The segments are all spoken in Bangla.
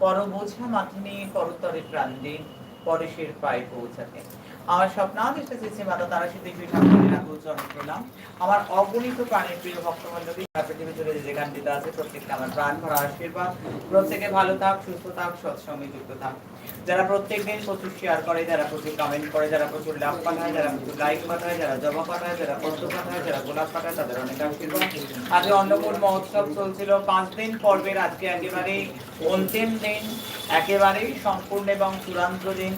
পর বোঝা মাথা নিয়ে পরতরে প্রাণ দিন পরেশের পায়ে পৌঁছাতে। আমার স্বপ্নাদেশ চেয়েছি মাতা তারা সে দেখবে ঠাকুরের আগোচরণ পেলাম। আমার অগণিত প্রাণের প্রিয় ভক্তমণ্ডলী যে যেখানটিতে আছে, প্রত্যেককে আমার প্রাণ ভরা আশীর্বাদ। প্রত্যেকে ভালো থাক, সুস্থ থাক, সৎসঙ্গে যুক্ত থাক। যারা প্রত্যেক দিন প্রচুর শেয়ার করে, যারা প্রচুর কমেন্ট করে, যারা প্রচুর লাভ পাঠায়, যারা প্রচুর লাইক পাঠায়, যারা জবা পাঠায়, যারা পদ্ম পাঠায়, যারা গোলাপ পাঠায়, তাদের অনেক আশীর্বাদ। আজকে অন্নপূর্ণ মহোৎসব চলছিল। পাঁচ দিন পর্বের আজকে একেবারে অন্তিম দিন, একেবারেই সম্পূর্ণ এবং চূড়ান্ত দিন।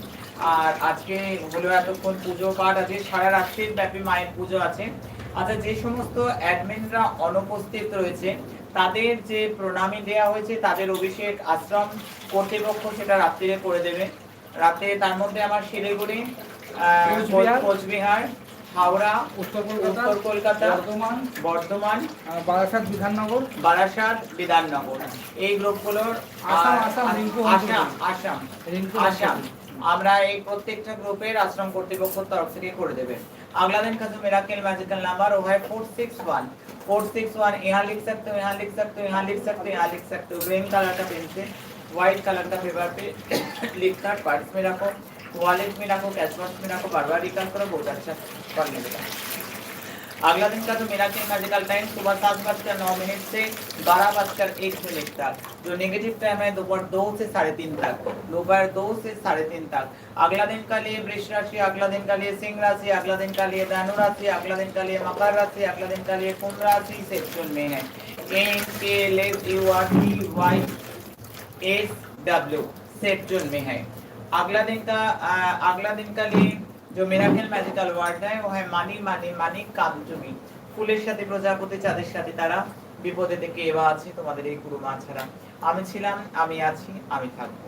আর আজকে হলো এতক্ষণ পুজো পাঠ আছে। সারা রাত্রির ব্যাপী মায়ের পুজো আছে। আচ্ছা যে সমস্ত অ্যাডমিনরা অনুপস্থিত রয়েছে তাদের যে প্রণামী দেয়া হয়েছে তাদের অভিষেক আশ্রম কর্তৃপক্ষ সেটা রাত্রিরে করে দেবে রাতে তার মধ্যে আমার শিলিগুড়ি আহ, কোচবিহার। কোচবিহার হাওড়া উত্তর কলকাতা উত্তর কলকাতা বর্ধমান বর্ধমান আহ, বারাসাত বিধাননগর বারাসাত বিধাননগর এই গ্রুপগুলোর আসাম, আর- আসাম, রিঙ্কু আসাম আসাম রিঙ্কু আসাম আমরা এই প্রত্যেকটা গ্রুপের আশ্রম কর্তৃপক্ষের তরফ থেকে করে দেবে अगला दिन का जो मेराकल मैजिकल नंबर वो है four six one four six one यहाँ लिख सकते हो यहाँ लिख सकते हो यहाँ लिख सकते हो यहाँ लिख सकते हो ग्रीन कलर का पेन से व्हाइट कलर का पेपर पे लिखकर पर्स में रखो वॉलेट में रखो कैश बॉक्स में रखो बार बार रिकॉर्ड करो, बहुत अच्छा पढ़ने का अगला दिन का जो मेराकल मैजिकल टाइम सुबह सात बजकर नौ मिनट से बारह बजकर एक मिनट तक। जो नेगेटिव टाइम है, दोपहर दो से साढ़े तीन तक। दोपहर दो से साढ़े तीन तक। अगला दिन का लिए वृक्ष राशि, अगला दिन का लिए सिंह राशि, अगला दिन का लिए धनु राशि, अगला दिन का लिए मकर राशि, अगला दिन का लिए कुंभ राशि सेक्शन में है। N K L U R T Y S W section में है। अगला दिन का अ, अगला दिन का लिए जो मेराकल मैजिकल वर्ड है वो है মানি মানি মানি কামচুমি ফুলের সাথে প্রজাপতি চাঁদের সাথে তারা বিপদে থেকে এবার আছে তোমাদের এই গুরু মা ছাড়া আমি ছিলাম আমি আছি আমি থাকবো